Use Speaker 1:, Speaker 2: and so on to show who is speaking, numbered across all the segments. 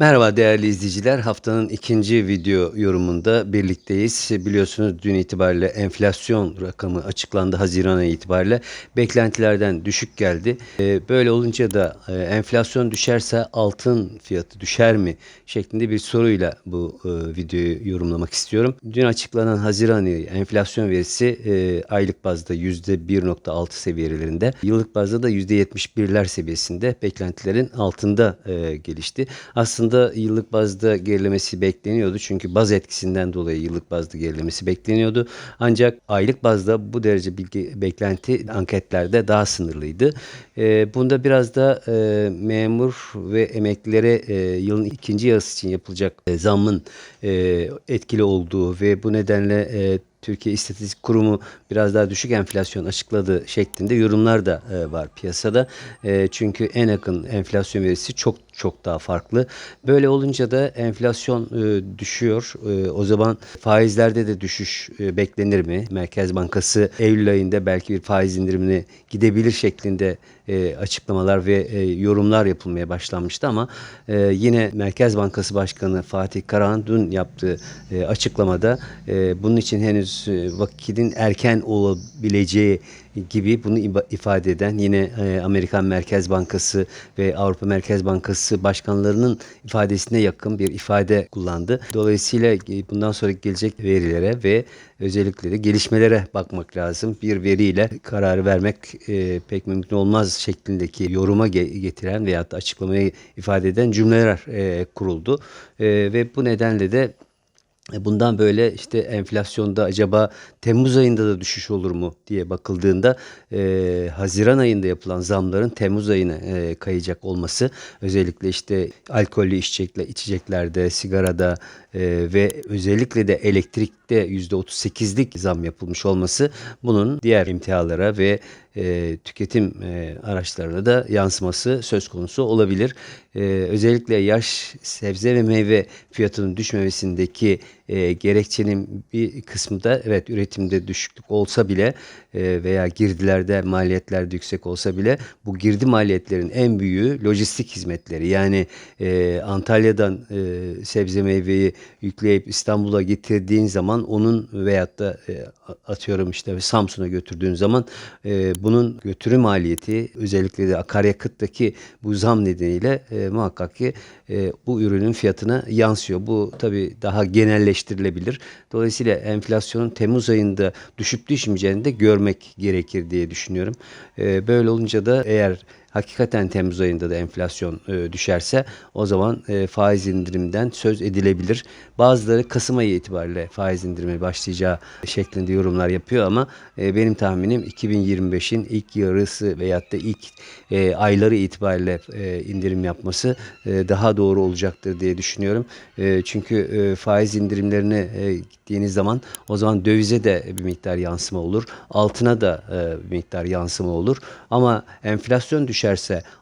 Speaker 1: Merhaba değerli izleyiciler. Haftanın ikinci video yorumunda birlikteyiz. Biliyorsunuz dün itibariyle enflasyon rakamı açıklandı Haziran itibariyle. Beklentilerden düşük geldi. Ee, Böyle olunca da e, enflasyon düşerse altın fiyatı düşer mi? şeklinde bir soruyla bu e, videoyu yorumlamak istiyorum. Dün açıklanan Haziran ayı enflasyon verisi e, aylık bazda %1.6 seviyelerinde, yıllık bazda da %71'ler seviyesinde beklentilerin altında gelişti. Aslında yıllık bazda gerilemesi bekleniyordu. Çünkü baz etkisinden dolayı yıllık bazda gerilemesi bekleniyordu. Ancak aylık bazda bu derece bilgi beklenti anketlerde daha sınırlıydı. E, bunda biraz da e, memur ve emeklilere e, yılın ikinci yarısı için yapılacak e, zammın e, etkili olduğu ve bu nedenle e, Türkiye İstatistik Kurumu biraz daha düşük enflasyon açıkladı şeklinde yorumlar da e, var piyasada. E, çünkü en yakın enflasyon verisi çok çok daha farklı. Böyle olunca da enflasyon e, düşüyor. E, o zaman faizlerde de düşüş e, beklenir mi? Merkez Bankası Eylül ayında belki bir faiz indirimine gidebilir şeklinde e, açıklamalar ve e, yorumlar yapılmaya başlanmıştı ama e, yine Merkez Bankası Başkanı Fatih Karahan dün yaptığı e, açıklamada e, bunun için henüz e, vakitin erken olabileceği gibi bunu ifade eden yine e, Amerikan Merkez Bankası ve Avrupa Merkez Bankası başkanlarının ifadesine yakın bir ifade kullandı. Dolayısıyla e, bundan sonra gelecek verilere ve özellikle de gelişmelere bakmak lazım. Bir veriyle kararı vermek e, pek mümkün olmaz şeklindeki yoruma ge- getiren veyahut da açıklamayı ifade eden cümleler kuruldu. Ve bu nedenle de Bundan böyle işte enflasyonda acaba Temmuz ayında da düşüş olur mu diye bakıldığında e, Haziran ayında yapılan zamların Temmuz ayına e, kayacak olması özellikle işte alkollü içecekler, içeceklerde, sigarada e, ve özellikle de elektrikte %38'lik zam yapılmış olması bunun diğer imtihalara ve e, tüketim e, araçlarına da yansıması söz konusu olabilir. E, özellikle yaş sebze ve meyve fiyatının düşmemesindeki e, gerekçenin bir kısmı da evet üretimde düşüklük olsa bile e, veya girdilerde maliyetlerde yüksek olsa bile bu girdi maliyetlerin en büyüğü lojistik hizmetleri. Yani e, Antalya'dan e, sebze meyveyi yükleyip İstanbul'a getirdiğin zaman onun veyahut da e, atıyorum işte Samsun'a götürdüğün zaman e, bunun götürü maliyeti özellikle de akaryakıttaki bu zam nedeniyle e, muhakkak ki e, bu ürünün fiyatına yansıyor. Bu tabii daha genelleştirilebilir. Dolayısıyla enflasyonun Temmuz ayında düşüp düşmeyeceğini de görmek gerekir diye düşünüyorum. E, böyle olunca da eğer hakikaten Temmuz ayında da enflasyon e, düşerse o zaman e, faiz indiriminden söz edilebilir. Bazıları Kasım ayı itibariyle faiz indirimi başlayacağı şeklinde yorumlar yapıyor ama e, benim tahminim 2025'in ilk yarısı veyahut da ilk ayları itibariyle indirim yapması daha doğru olacaktır diye düşünüyorum. Çünkü faiz indirimlerine gittiğiniz zaman o zaman dövize de bir miktar yansıma olur. Altına da bir miktar yansıma olur. Ama enflasyon düşerse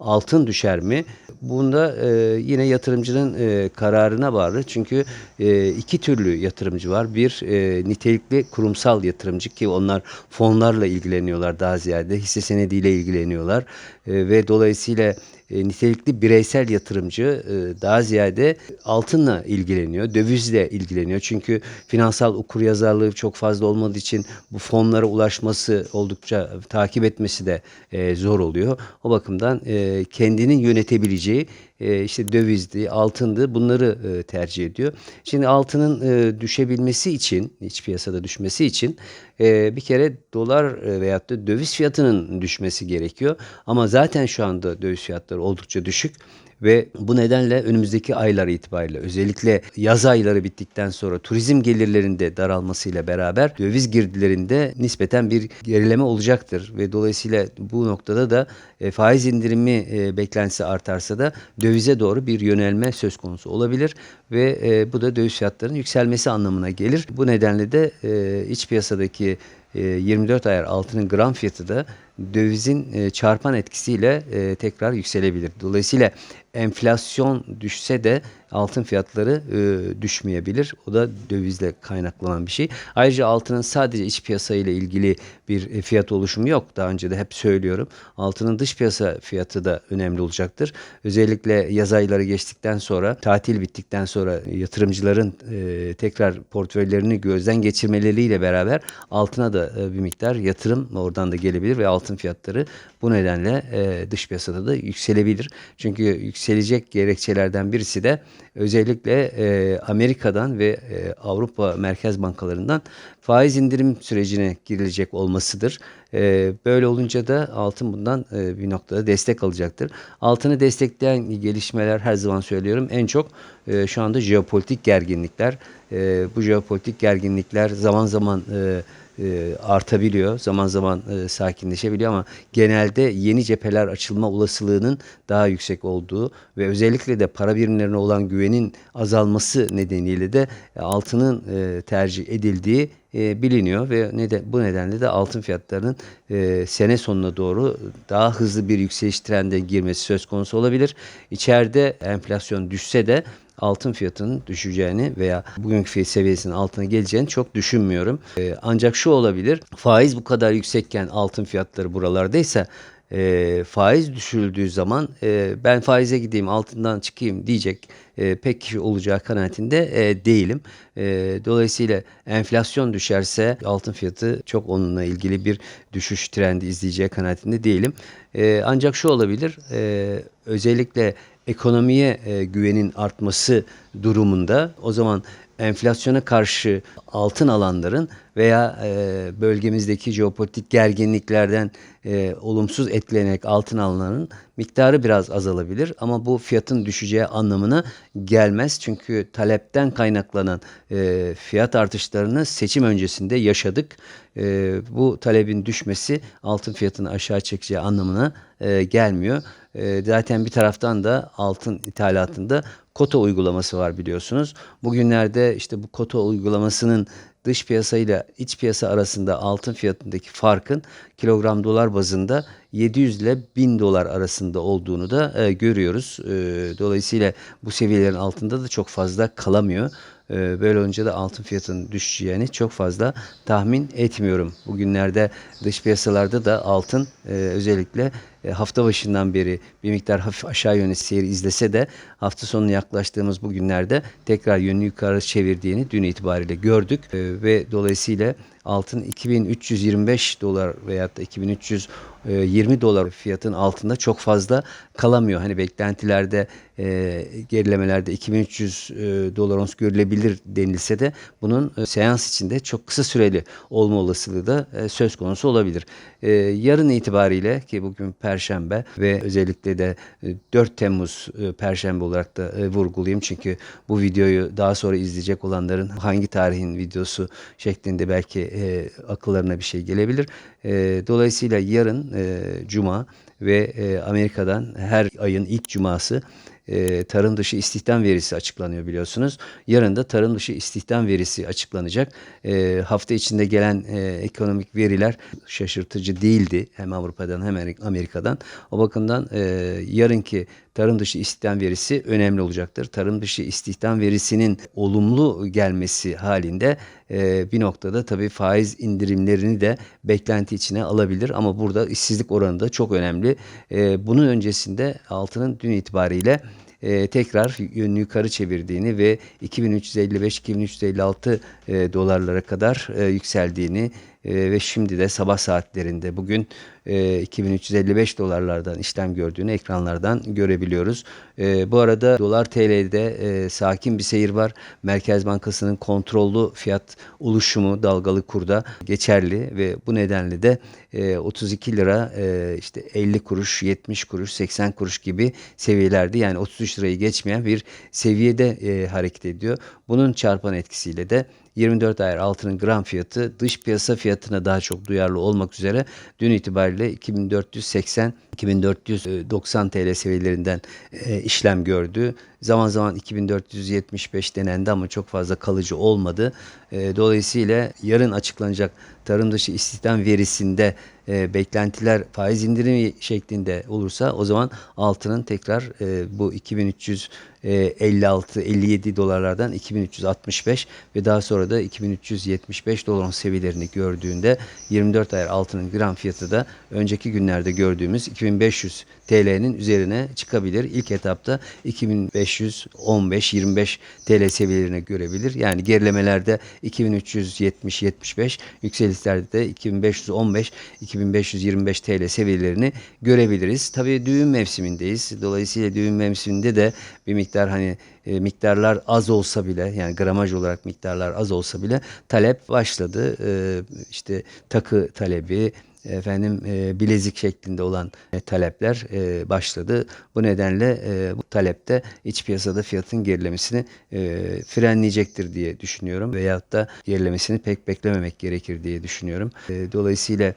Speaker 1: altın düşer mi? Bunda e, yine yatırımcının e, kararına bağlı. Çünkü e, iki türlü yatırımcı var. Bir e, nitelikli kurumsal yatırımcı ki onlar fonlarla ilgileniyorlar daha ziyade. Hisse senediyle ilgileniyorlar. E, ve dolayısıyla e, nitelikli bireysel yatırımcı e, daha ziyade altınla ilgileniyor, dövizle ilgileniyor. Çünkü finansal okuryazarlığı çok fazla olmadığı için bu fonlara ulaşması oldukça takip etmesi de e, zor oluyor. O bakımdan e, kendinin yönetebileceği e, işte dövizdi, altındı bunları e, tercih ediyor. Şimdi altının e, düşebilmesi için, iç piyasada düşmesi için e, bir kere dolar e, veyahut da döviz fiyatının düşmesi gerekiyor. Ama zaten şu anda döviz fiyatları oldukça düşük. Ve bu nedenle önümüzdeki aylar itibariyle özellikle yaz ayları bittikten sonra turizm gelirlerinde daralmasıyla beraber döviz girdilerinde nispeten bir gerileme olacaktır. Ve dolayısıyla bu noktada da e, faiz indirimi e, beklentisi artarsa da dövize doğru bir yönelme söz konusu olabilir. Ve e, bu da döviz fiyatlarının yükselmesi anlamına gelir. Bu nedenle de e, iç piyasadaki e, 24 ayar altının gram fiyatı da dövizin çarpan etkisiyle tekrar yükselebilir. Dolayısıyla enflasyon düşse de altın fiyatları e, düşmeyebilir. O da dövizle kaynaklanan bir şey. Ayrıca altının sadece iç piyasa ile ilgili bir e, fiyat oluşumu yok. Daha önce de hep söylüyorum. Altının dış piyasa fiyatı da önemli olacaktır. Özellikle yaz ayları geçtikten sonra, tatil bittikten sonra yatırımcıların e, tekrar portföylerini gözden geçirmeleriyle beraber altına da e, bir miktar yatırım oradan da gelebilir ve altın fiyatları bu nedenle e, dış piyasada da yükselebilir. Çünkü yükselecek gerekçelerden birisi de özellikle e, Amerika'dan ve e, Avrupa Merkez Bankalarından faiz indirim sürecine girilecek olmasıdır. E, böyle olunca da altın bundan e, bir noktada destek alacaktır. Altını destekleyen gelişmeler her zaman söylüyorum en çok e, şu anda jeopolitik gerginlikler. E, bu jeopolitik gerginlikler zaman zaman e, e, artabiliyor. Zaman zaman e, sakinleşebiliyor ama genelde yeni cepheler açılma olasılığının daha yüksek olduğu ve özellikle de para birimlerine olan güvenin azalması nedeniyle de altının e, tercih edildiği e, biliniyor ve neden, bu nedenle de altın fiyatlarının e, sene sonuna doğru daha hızlı bir yükseliş trendine girmesi söz konusu olabilir. İçeride enflasyon düşse de altın fiyatının düşeceğini veya bugünkü fiyat seviyesinin altına geleceğini çok düşünmüyorum. E, ancak şu olabilir. Faiz bu kadar yüksekken altın fiyatları buralardaysa e, faiz düşürüldüğü zaman e, ben faize gideyim altından çıkayım diyecek e, pek kişi olacağı kanaatinde e, değilim. E, dolayısıyla enflasyon düşerse altın fiyatı çok onunla ilgili bir düşüş trendi izleyeceği kanaatinde değilim. E, ancak şu olabilir e, özellikle ekonomiye e, güvenin artması durumunda o zaman enflasyona karşı altın alanların veya e, bölgemizdeki jeopolitik gerginliklerden e, olumsuz etkilenerek altın alanların miktarı biraz azalabilir ama bu fiyatın düşeceği anlamına gelmez. Çünkü talepten kaynaklanan fiyat artışlarını seçim öncesinde yaşadık. Bu talebin düşmesi altın fiyatını aşağı çekeceği anlamına gelmiyor. E, zaten bir taraftan da altın ithalatında kota uygulaması var biliyorsunuz. Bugünlerde işte bu kota uygulamasının dış piyasa ile iç piyasa arasında altın fiyatındaki farkın kilogram dolar bazında 700 ile 1000 dolar arasında olduğunu da e, görüyoruz. E, dolayısıyla bu seviyelerin altında da çok fazla kalamıyor. E, böyle olunca da altın fiyatının düşeceğini çok fazla tahmin etmiyorum. Bugünlerde dış piyasalarda da altın e, özellikle hafta başından beri bir miktar hafif aşağı yönlü seyir izlese de hafta sonuna yaklaştığımız bu günlerde tekrar yönünü yukarı çevirdiğini dün itibariyle gördük E, ve dolayısıyla altın 2325 dolar veyahut da 2320 dolar fiyatın altında çok fazla kalamıyor. Hani beklentilerde e, gerilemelerde 2300 e, dolar ons görülebilir denilse de bunun e, seans içinde çok kısa süreli olma olasılığı da e, söz konusu olabilir. E, yarın itibariyle ki bugün Perşembe ve özellikle de e, 4 Temmuz e, Perşembe olarak da e, vurgulayayım. Çünkü bu videoyu daha sonra izleyecek olanların hangi tarihin videosu şeklinde belki e, akıllarına bir şey gelebilir. E, dolayısıyla yarın e, Cuma ve e, Amerika'dan her ayın ilk cuması e, tarım dışı istihdam verisi açıklanıyor biliyorsunuz. Yarın da tarım dışı istihdam verisi açıklanacak. E, hafta içinde gelen e, ekonomik veriler şaşırtıcı değildi. Hem Avrupa'dan hem Amerika'dan. O bakımdan e, yarınki tarım dışı istihdam verisi önemli olacaktır. Tarım dışı istihdam verisinin olumlu gelmesi halinde e, bir noktada tabii faiz indirimlerini de beklenti içine alabilir. Ama burada işsizlik oranı da çok önemli. E, bunun öncesinde altının dün itibariyle e, tekrar yönünü yukarı çevirdiğini ve 2355-2356 e, dolarlara kadar e, yükseldiğini e, ve şimdi de sabah saatlerinde bugün e, 2355 dolarlardan işlem gördüğünü ekranlardan görebiliyoruz. E, bu arada dolar TL'de e, sakin bir seyir var. Merkez Bankası'nın kontrollü fiyat oluşumu dalgalı kurda geçerli ve bu nedenle de e, 32 lira e, işte 50 kuruş, 70 kuruş, 80 kuruş gibi seviyelerde yani 33 lirayı geçmeyen bir seviyede e, hareket ediyor. Bunun çarpan etkisiyle de 24 ayar altının gram fiyatı dış piyasa fiyatına daha çok duyarlı olmak üzere dün itibariyle 2480 2490 TL seviyelerinden e, işlem gördü. Zaman zaman 2475 denendi ama çok fazla kalıcı olmadı. E, dolayısıyla yarın açıklanacak tarım dışı istihdam verisinde e, beklentiler faiz indirimi şeklinde olursa o zaman altının tekrar e, bu 2356-57 dolarlardan 2365 ve daha sonra da 2375 dolar seviyelerini gördüğünde 24 ayar altının gram fiyatı da önceki günlerde gördüğümüz 2500 TL'nin üzerine çıkabilir. İlk etapta 2515-25 TL seviyelerine görebilir. Yani gerilemelerde 2370-75, yükselişlerde de 2515-2525 TL seviyelerini görebiliriz. Tabii düğün mevsimindeyiz. Dolayısıyla düğün mevsiminde de bir miktar hani e, miktarlar az olsa bile yani gramaj olarak miktarlar az olsa bile talep başladı. E, işte takı talebi, efendim e, bilezik şeklinde olan e, talepler e, başladı. Bu nedenle e, bu talepte iç piyasada fiyatın gerilemesini e, frenleyecektir diye düşünüyorum. Veyahut da gerilemesini pek beklememek gerekir diye düşünüyorum. E, dolayısıyla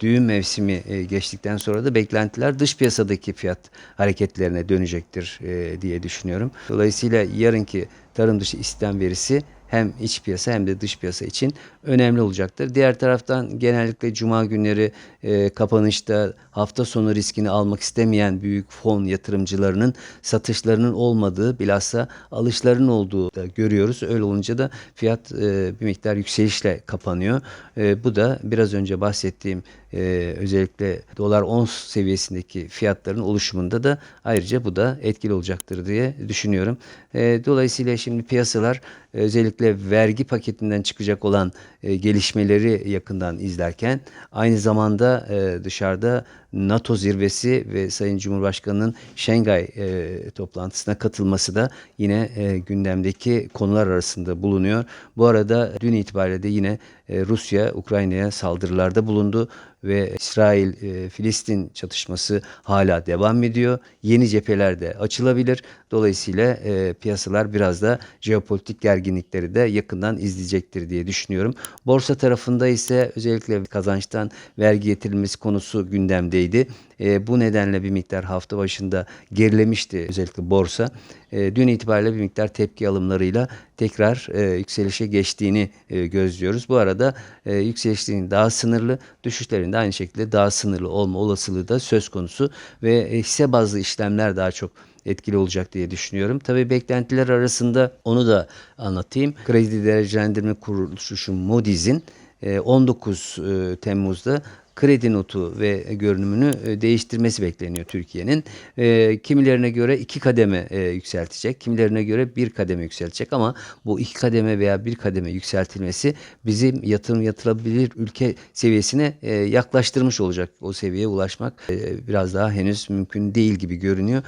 Speaker 1: düğün mevsimi e, geçtikten sonra da beklentiler dış piyasadaki fiyat hareketlerine dönecektir e, diye düşünüyorum. Dolayısıyla yarınki tarım dışı istihdam verisi hem iç piyasa hem de dış piyasa için önemli olacaktır. Diğer taraftan genellikle cuma günleri e, kapanışta hafta sonu riskini almak istemeyen büyük fon yatırımcılarının satışlarının olmadığı bilhassa alışlarının olduğu da görüyoruz. Öyle olunca da fiyat e, bir miktar yükselişle kapanıyor. E, bu da biraz önce bahsettiğim e, özellikle dolar ons seviyesindeki fiyatların oluşumunda da ayrıca bu da etkili olacaktır diye düşünüyorum. E, dolayısıyla şimdi piyasalar özellikle vergi paketinden çıkacak olan e, gelişmeleri yakından izlerken aynı zamanda e, dışarıda NATO zirvesi ve Sayın Cumhurbaşkanı'nın Şengay e, toplantısına katılması da yine e, gündemdeki konular arasında bulunuyor. Bu arada dün itibariyle de yine e, Rusya Ukrayna'ya saldırılarda bulundu ve İsrail-Filistin çatışması hala devam ediyor. Yeni cepheler de açılabilir. Dolayısıyla e, piyasalar biraz da jeopolitik gerginlikleri de yakından izleyecektir diye düşünüyorum. Borsa tarafında ise özellikle kazançtan vergi getirilmesi konusu gündemdeydi. E, bu nedenle bir miktar hafta başında gerilemişti özellikle borsa. E, dün itibariyle bir miktar tepki alımlarıyla tekrar e, yükselişe geçtiğini e, gözlüyoruz. Bu arada e, yükselişlerin daha sınırlı, düşüşlerin de aynı şekilde daha sınırlı olma olasılığı da söz konusu ve hisse bazlı işlemler daha çok etkili olacak diye düşünüyorum. Tabii beklentiler arasında onu da anlatayım. Kredi derecelendirme kuruluşu Moody's'in e, 19 e, Temmuz'da kredi notu ve görünümünü e, değiştirmesi bekleniyor Türkiye'nin. E, kimilerine göre iki kademe e, yükseltecek, kimilerine göre bir kademe yükseltecek ama bu iki kademe veya bir kademe yükseltilmesi bizim yatırım yatırabilir ülke seviyesine yaklaştırmış olacak. O seviyeye ulaşmak biraz daha henüz mümkün değil gibi görünüyor.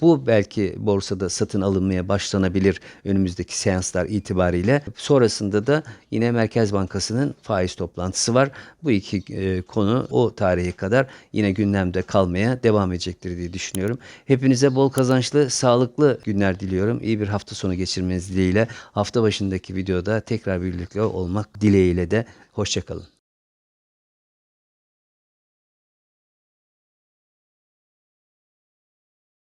Speaker 1: Bu belki borsada satın alınmaya başlanabilir önümüzdeki seanslar itibariyle. Sonrasında da yine Merkez Bankası'nın faiz toplantısı var. Bu iki e, konu o tarihe kadar yine gündemde kalmaya devam edecektir diye düşünüyorum. Hepinize bol kazançlı, sağlıklı günler diliyorum. İyi bir hafta sonu geçirmeniz dileğiyle hafta başındaki videoda tekrar birlikte olmak dileğiyle de hoşçakalın.